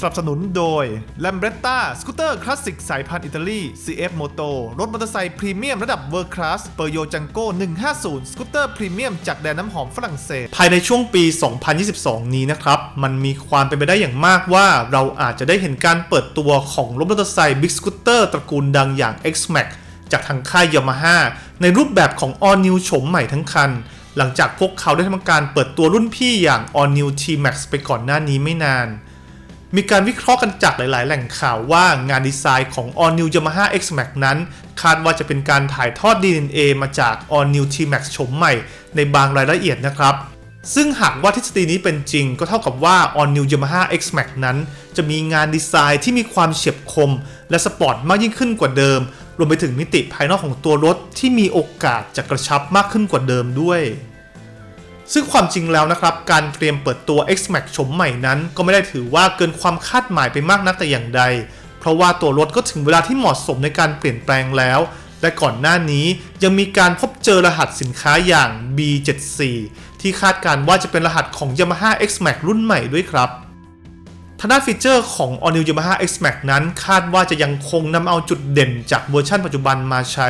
สนับสนุนโดย l a m b r e t t a สกูตเตอร์คลาสสิกสายพันธุ์อิตาลี CF Moto รถมอเตอร์ไซค์พรีเมียมระดับเวอร์คลาสเปอร์โยจังโก้150 สกูตเตอร์พรีเมียมจากแดนน้ำหอมฝรั่งเศส ภายในช่วงปี 2022 นี้นะครับ มันมีความเป็นไปได้อย่างมากว่า เราอาจจะได้เห็นการเปิดตัวของรถมอเตอร์ไซค์ Big Scooter ตระกูลดังอย่าง X-Max จากทางค่าย Yamaha ในรูปแบบของ All New โฉมใหม่ทั้งคัน หลังจากพวกเขาได้ทำการเปิดตัวรุ่นพี่อย่าง All New T-Max ไปก่อนหน้านี้ไม่นาน มีการวิเคราะห์กันจากหลาย ๆ แหล่งข่าวว่างานดีไซน์ของ All New Yamaha X-Max นั้น คาดว่าจะเป็นการถ่ายทอด DNA มาจาก All New T-Max โฉมใหม่ ในบางรายละเอียดนะครับ ซึ่งหากว่าทฤษฎีนี้เป็นจริง ก็เท่ากับว่า All New Yamaha X-Max นั้น จะมีงานดีไซน์ที่มีความเฉียบคม และสปอร์ตมากยิ่งขึ้นกว่าเดิม รวมไปถึงมิติภายนอกของตัวรถที่มีโอกาสจะกระชับมากขึ้นกว่าเดิมด้วย ซึ่งความจริงแล้วนะครับ การเตรียมเปิดตัว X-Max ชมใหม่นั้น ก็ไม่ได้ถือว่าเกินความคาดหมายไปมากนักแต่อย่างใด เพราะว่าตัวรถก็ถึงเวลาที่เหมาะสมในการเปลี่ยนแปลงแล้ว และก่อนหน้านี้ยังมีการพบเจอรหัสสินค้าอย่าง B74 ที่คาดการณ์ว่าจะเป็นรหัสของ Yamaha X-Max รุ่นใหม่ด้วยครับทางด้านฟีเจอร์ของ All New Yamaha X-Max นั้น คาดว่าจะยังคงนำเอาจุดเด่นจากเวอร์ชันปัจจุบันมาใช้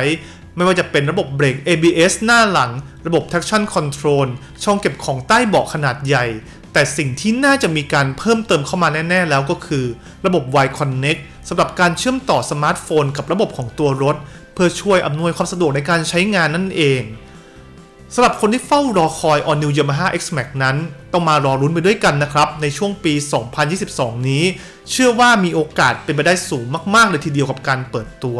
ไม่ว่าจะเป็นระบบเบรก ABS หน้าหลัง ระบบ traction control ช่องเก็บของใต้เบาะขนาดใหญ่ แต่สิ่งที่น่าจะมีการเพิ่มเติมเข้ามาแน่ ๆ แล้วก็คือ ระบบ Y Connect สำหรับการเชื่อมต่อสมาร์ทโฟนกับระบบของตัวรถ เพื่อช่วยอำนวยความสะดวกในการใช้งานนั่นเองสำหรับคนที่เฝ้ารอคอย All New Yamaha X-Max นั้น ต้องมารอรุ้นไปด้วยกันนะครับ ในช่วงปี 2022 นี้ เชื่อว่ามีโอกาสเป็นไปได้สูงมาก ๆ เลยทีเดียวกับการเปิดตัว